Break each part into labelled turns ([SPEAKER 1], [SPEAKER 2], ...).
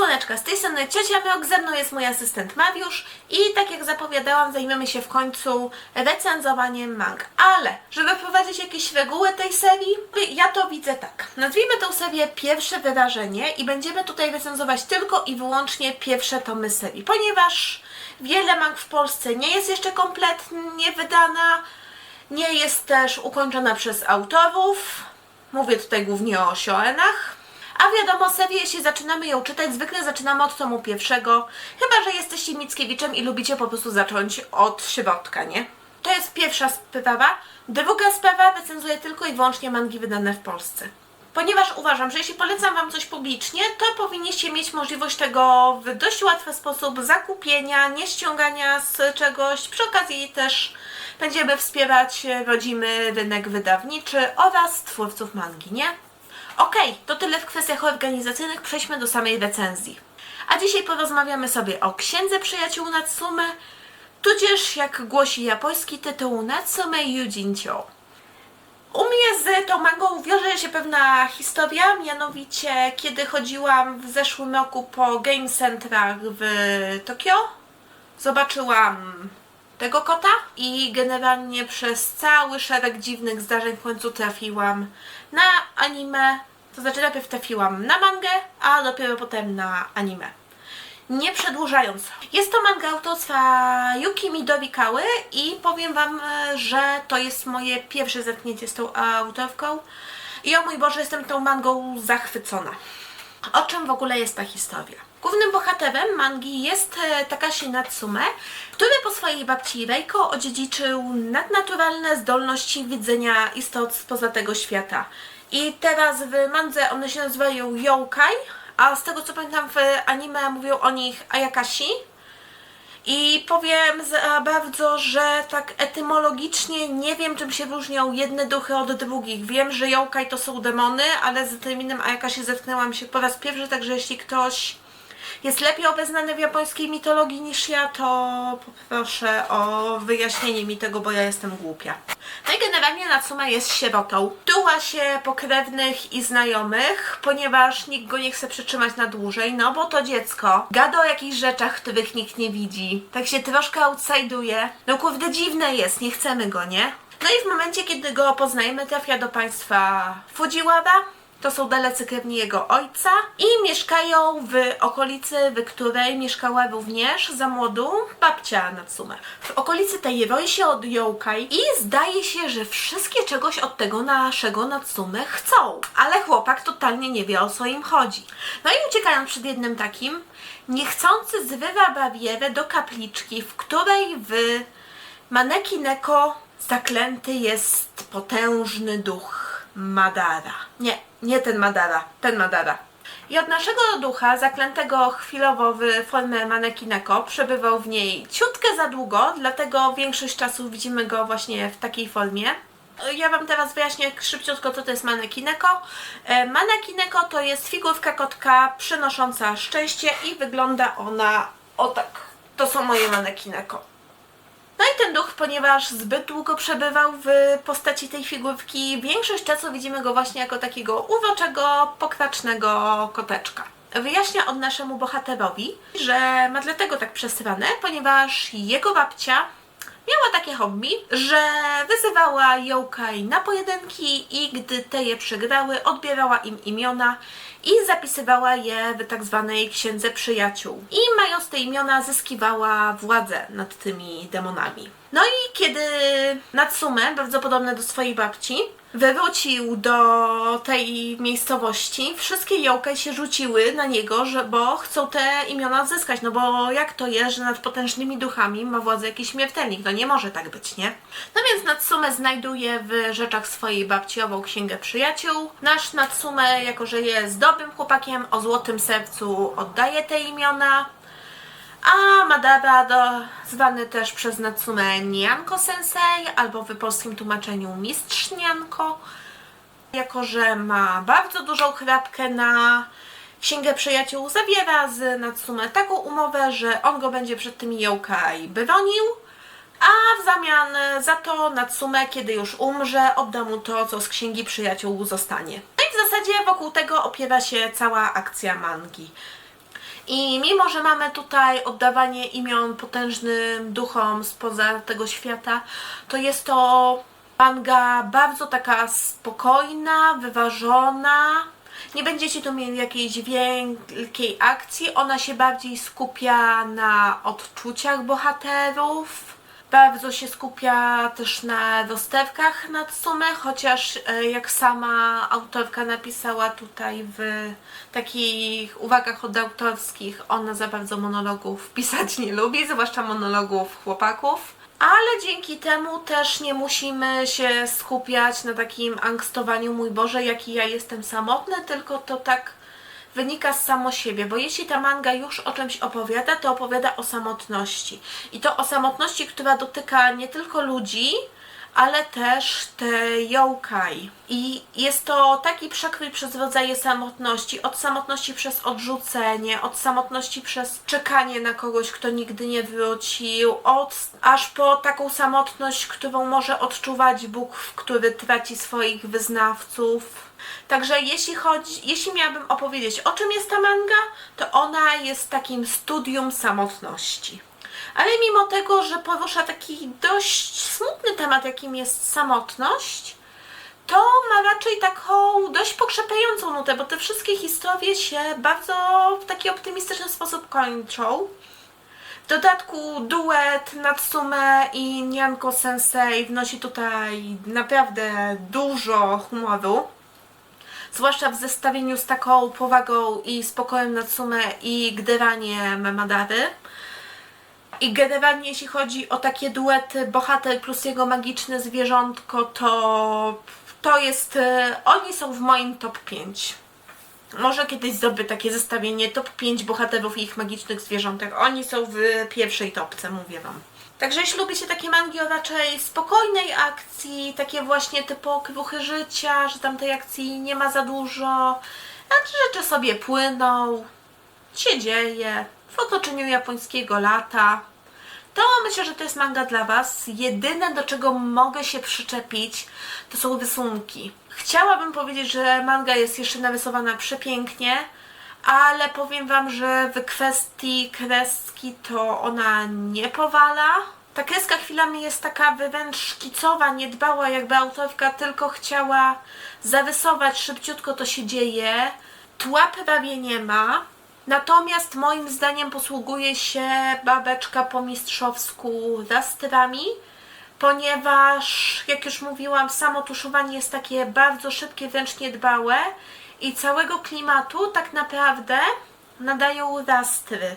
[SPEAKER 1] słoneczka, z tej strony ciocia Myok, ze mną jest mój asystent Mariusz i tak jak zapowiadałam, zajmiemy się w końcu recenzowaniem mang. Ale, żeby wprowadzić jakieś reguły tej serii, ja to widzę tak. Nazwijmy tą serię Pierwsze Wydarzenie i będziemy tutaj recenzować tylko i wyłącznie pierwsze tomy serii, ponieważ wiele mang w Polsce nie jest jeszcze kompletnie wydana, nie jest też ukończona przez autorów. Mówię tutaj głównie o Shoenach. A wiadomo, serię, jeśli zaczynamy ją czytać, zwykle zaczynamy od tomu pierwszego. Chyba, że jesteście Mickiewiczem i lubicie po prostu zacząć od środka, nie? To jest pierwsza sprawa. Druga sprawa, recenzuję tylko i wyłącznie mangi wydane w Polsce. Ponieważ uważam, że jeśli polecam Wam coś publicznie, to powinniście mieć możliwość tego w dość łatwy sposób zakupienia, nie ściągania z czegoś. Przy okazji też będziemy wspierać rodzimy rynek wydawniczy oraz twórców mangi, nie? Okej, to tyle w kwestiach organizacyjnych, przejdźmy do samej recenzji. A dzisiaj porozmawiamy sobie o Księdze Przyjaciół Natsume, tudzież jak głosi japoński tytuł Natsume Yujincho. U mnie z tą mangą wiąże się pewna historia, mianowicie kiedy chodziłam w zeszłym roku po Game Centrach w Tokio, zobaczyłam tego kota i generalnie przez cały szereg dziwnych zdarzeń w końcu trafiłam na anime, to znaczy najpierw trafiłam na mangę, a dopiero potem na anime. Nie przedłużając, jest to manga autorstwa Yuki Midorikały i powiem Wam, e, że to jest moje pierwsze zetknięcie z tą autorką i o mój Boże, jestem tą mangą zachwycona. O czym w ogóle jest ta historia? Głównym bohaterem mangi jest e, Takashi Natsume, który po swojej babci Reiko odziedziczył nadnaturalne zdolności widzenia istot spoza tego świata. I teraz w mandze one się nazywają yokai, a z tego co pamiętam w anime mówią o nich ayakashi. I powiem za bardzo, że tak etymologicznie nie wiem, czym się różnią jedne duchy od drugich. Wiem, że yokai to są demony, ale z terminem Ayakashi zetknęłam się po raz pierwszy, także jeśli ktoś jest lepiej obeznany w japońskiej mitologii niż ja, to poproszę o wyjaśnienie mi tego, bo ja jestem głupia. No i generalnie Natsume jest sierotą. Tuła się pokrewnych i znajomych, ponieważ nikt go nie chce przytrzymać na dłużej, no bo to dziecko gada o jakichś rzeczach, których nikt nie widzi. Tak się troszkę outsiduje. No kurde, dziwne jest, nie chcemy go, nie? No i w momencie, kiedy go poznajemy, trafia do państwa Fujiwara, to są dalecy krewni jego ojca i mieszkają w okolicy, w której mieszkała również za młodu babcia Natsume. W okolicy tej roi się od yokai i zdaje się, że wszystkie czegoś od tego naszego Natsume chcą. Ale chłopak totalnie nie wie o co im chodzi. No i uciekając przed jednym takim, niechcący zrywa barierę do kapliczki, w której w Maneki Neko zaklęty jest potężny duch Madara. Nie, nie ten Madara, ten Madara. I od naszego ducha, zaklętego chwilowo w formę manekineko, przebywał w niej ciutkę za długo, dlatego większość czasu widzimy go właśnie w takiej formie. Ja Wam teraz wyjaśnię szybciutko, co to jest manekineko. E, Manekineko to jest figurka kotka przynosząca szczęście i wygląda ona o tak. To są moje manekineko. No i ten duch, ponieważ zbyt długo przebywał w postaci tej figurki, większość czasu widzimy go właśnie jako takiego uroczego, pokracznego koteczka. Wyjaśnia on naszemu bohaterowi, że ma dlatego tak przesrane, ponieważ jego babcia miała takie hobby, że wyzywała yokai na pojedynki i gdy te je przegrały, odbierała im imiona i zapisywała je w tak zwanej księdze przyjaciół. I mając te imiona zyskiwała władzę nad tymi demonami. No i kiedy Natsume, bardzo podobny do swojej babci, wywrócił do tej miejscowości, wszystkie yokai się rzuciły na niego, że bo chcą te imiona zyskać, no bo jak to jest, że nad potężnymi duchami ma władzę jakiś śmiertelnik? No nie może tak być, nie? No więc Natsume znajduje w rzeczach swojej babci ową księgę przyjaciół. Nasz Natsume, jako że jest dobrym chłopakiem o złotym sercu, oddaje te imiona. A Madara, do, zwany też przez Natsume Nianko Sensei, albo w polskim tłumaczeniu Mistrz Nianko, jako że ma bardzo dużą chrapkę na Księgę Przyjaciół, zawiera z Natsume taką umowę, że on go będzie przed tymi yokai bronił, a w zamian za to Natsume, kiedy już umrze, odda mu to, co z Księgi Przyjaciół zostanie. No i w zasadzie wokół tego opiera się cała akcja mangi. I mimo, że mamy tutaj oddawanie imion potężnym duchom spoza tego świata, to jest to manga bardzo taka spokojna, wyważona. Nie będziecie tu mieli jakiejś wielkiej akcji. Ona się bardziej skupia na odczuciach bohaterów. Bardzo się skupia też na rozterkach Natsume, chociaż e, jak sama autorka napisała tutaj w takich uwagach odautorskich, ona za bardzo monologów pisać nie lubi, zwłaszcza monologów chłopaków. Ale dzięki temu też nie musimy się skupiać na takim angstowaniu, mój Boże, jaki ja jestem samotny, tylko to tak wynika z samo siebie, bo jeśli ta manga już o czymś opowiada, to opowiada o samotności. I to o samotności, która dotyka nie tylko ludzi, ale też te yokai. I jest to taki przekrój przez rodzaje samotności. Od samotności przez odrzucenie, od samotności przez czekanie na kogoś, kto nigdy nie wrócił, od, aż po taką samotność, którą może odczuwać Bóg, który traci swoich wyznawców. Także jeśli chodzi, jeśli miałabym opowiedzieć o czym jest ta manga, to ona jest takim studium samotności. Ale mimo tego, że porusza taki dość smutny temat, jakim jest samotność, to ma raczej taką dość pokrzepiającą nutę, bo te wszystkie historie się bardzo w taki optymistyczny sposób kończą. W dodatku duet Natsume i Nyanko Sensei wnosi tutaj naprawdę dużo humoru zwłaszcza w zestawieniu z taką powagą i spokojem Natsume i gderaniem Madary. I generalnie jeśli chodzi o takie duety bohater plus jego magiczne zwierzątko, to to jest, e, oni są w moim top 5. Może kiedyś zrobię takie zestawienie top 5 bohaterów i ich magicznych zwierzątek. Oni są w pierwszej topce, mówię wam. Także jeśli lubicie takie mangi o raczej spokojnej akcji, takie właśnie typu okruchy życia, że tam tej akcji nie ma za dużo, a rzeczy sobie płyną, się dzieje, w otoczeniu japońskiego lata, to myślę, że to jest manga dla Was. Jedyne, do czego mogę się przyczepić, to są rysunki. Chciałabym powiedzieć, że manga jest jeszcze narysowana przepięknie, ale powiem Wam, że w kwestii kreski to ona nie powala. Ta kreska chwilami jest taka wręcz szkicowa, niedbała, jakby autorka tylko chciała zarysować szybciutko to się dzieje. Tła prawie nie ma. Natomiast moim zdaniem posługuje się babeczka po mistrzowsku rastrami, ponieważ, jak już mówiłam, samo tuszowanie jest takie bardzo szybkie, wręcz niedbałe i całego klimatu tak naprawdę nadają rastry,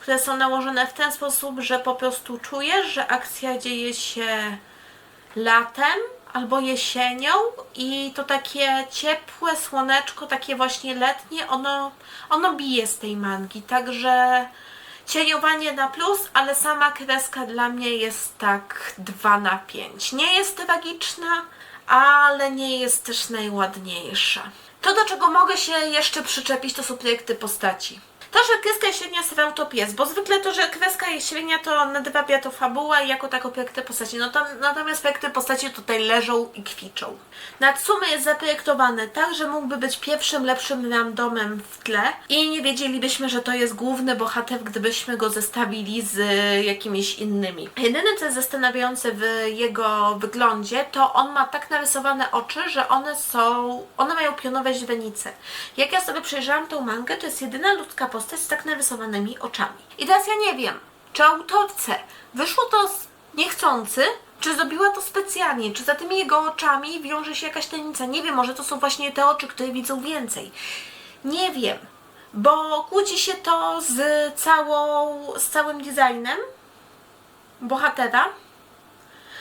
[SPEAKER 1] które są nałożone w ten sposób, że po prostu czujesz, że akcja dzieje się latem albo jesienią i to takie ciepłe słoneczko, takie właśnie letnie, ono, ono bije z tej mangi, także cieniowanie na plus, ale sama kreska dla mnie jest tak 2 na 5. Nie jest tragiczna, ale nie jest też najładniejsza. To, do czego mogę się jeszcze przyczepić, to są projekty postaci. To, że kreska jesienia serial top jest, bo zwykle to, że kreska jesienia to nadrabia to fabuła i jako tako projekty postaci. No to, natomiast projekty postaci tutaj leżą i kwiczą. Natsume jest zaprojektowany tak, że mógłby być pierwszym, lepszym randomem w tle i nie wiedzielibyśmy, że to jest główny bohater, gdybyśmy go zestawili z jakimiś innymi. Jedyne, co jest zastanawiające w jego wyglądzie, to on ma tak narysowane oczy, że one są, one mają pionowe źrenice. Jak ja sobie przejrzałam tą mangę, to jest jedyna ludzka postać z tak narysowanymi oczami. I teraz ja nie wiem, czy autorce wyszło to niechcący, czy zrobiła to specjalnie, czy za tymi jego oczami wiąże się jakaś tajemnica. Nie wiem, może to są właśnie te oczy, które widzą więcej. Nie wiem, bo kłóci się to z, całą, z całym designem bohatera,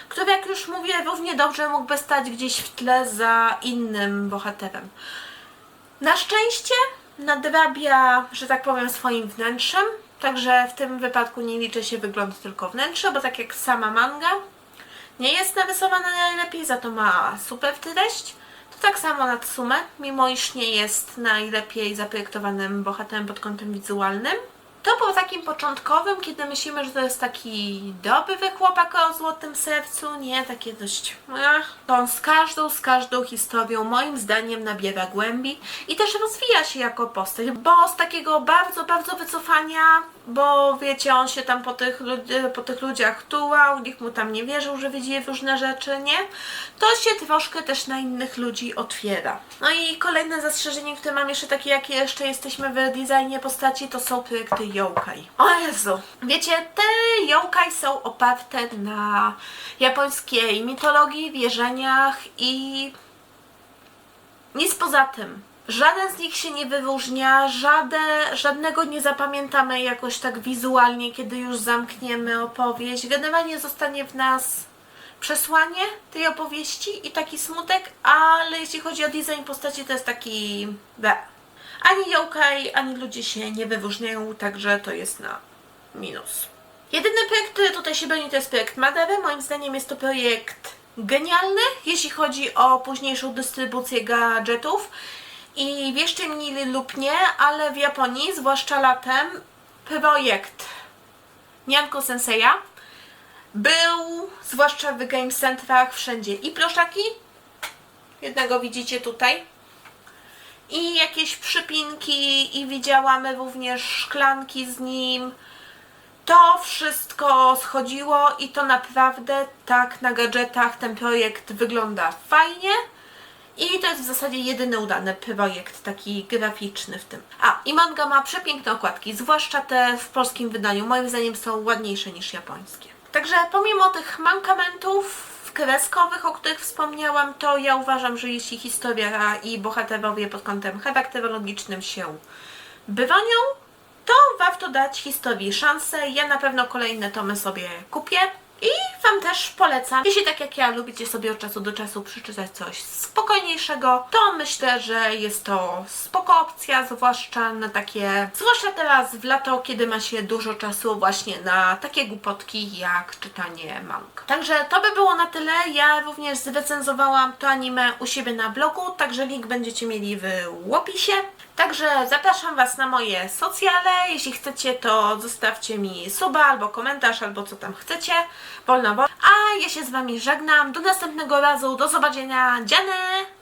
[SPEAKER 1] który, jak już mówię, równie dobrze mógłby stać gdzieś w tle za innym bohaterem. Na szczęście nadrabia, że tak powiem, swoim wnętrzem, także w tym wypadku nie liczy się wygląd, tylko wnętrze, bo tak jak sama manga nie jest narysowana najlepiej, za to ma super treść, to tak samo Natsume, mimo iż nie jest najlepiej zaprojektowanym bohaterem pod kątem wizualnym, To po takim początkowym, kiedy myślimy, że to jest taki dobry chłopak o złotym sercu, nie, takie dość... Ech, to on z każdą, z każdą historią moim zdaniem nabiera głębi i też rozwija się jako postać, bo z takiego bardzo, bardzo wycofania, bo wiecie, on się tam po tych, po tych ludziach tułał, nikt mu tam nie wierzył, że widzi różne rzeczy, nie? To się troszkę też na innych ludzi otwiera. No i kolejne zastrzeżenie, które mam jeszcze takie, jakie jeszcze jesteśmy w designie postaci, to są projekty yokai. O Jezu! Wiecie, te yokai są oparte na japońskiej mitologii, wierzeniach i nic poza tym. Żaden z nich się nie wyróżnia, żadnego nie zapamiętamy jakoś tak wizualnie, kiedy już zamkniemy opowieść. Generalnie zostanie w nas przesłanie tej opowieści i taki smutek, ale jeśli chodzi o design postaci, to jest taki... Be. Ani yokai, ani ludzie się nie wyróżniają, także to jest na minus. Jedyny projekt, który tutaj się broni, to jest projekt Madery. Moim zdaniem jest to projekt genialny, jeśli chodzi o późniejszą dystrybucję gadżetów. I wierzcie mi lub nie, ale w Japonii, zwłaszcza latem, projekt Nianko Senseja był, zwłaszcza w game centrach, wszędzie i proszaki, jednego widzicie tutaj, i jakieś przypinki, i widziałam również szklanki z nim. To wszystko schodziło i to naprawdę tak na gadżetach ten projekt wygląda fajnie. I to jest w zasadzie jedyny udany projekt taki graficzny w tym. A, i manga ma przepiękne okładki, zwłaszcza te w polskim wydaniu. Moim zdaniem są ładniejsze niż japońskie. Także pomimo tych mankamentów kreskowych, o których wspomniałam, to ja uważam, że jeśli historia i bohaterowie pod kątem charakterologicznym się bronią, to warto dać historii szansę. Ja na pewno kolejne tomy sobie kupię. I Wam też polecam. Jeśli tak jak ja lubicie sobie od czasu do czasu przeczytać coś spokojniejszego, to myślę, że jest to spoko opcja, zwłaszcza na takie, zwłaszcza teraz w lato, kiedy ma się dużo czasu właśnie na takie głupotki jak czytanie mang. Także to by było na tyle. Ja również zrecenzowałam to anime u siebie na blogu, także link będziecie mieli w opisie. Także zapraszam Was na moje socjale. Jeśli chcecie, to zostawcie mi suba albo komentarz, albo co tam chcecie. Wolno. A ja się z Wami żegnam. Do następnego razu. Do zobaczenia. Dziany!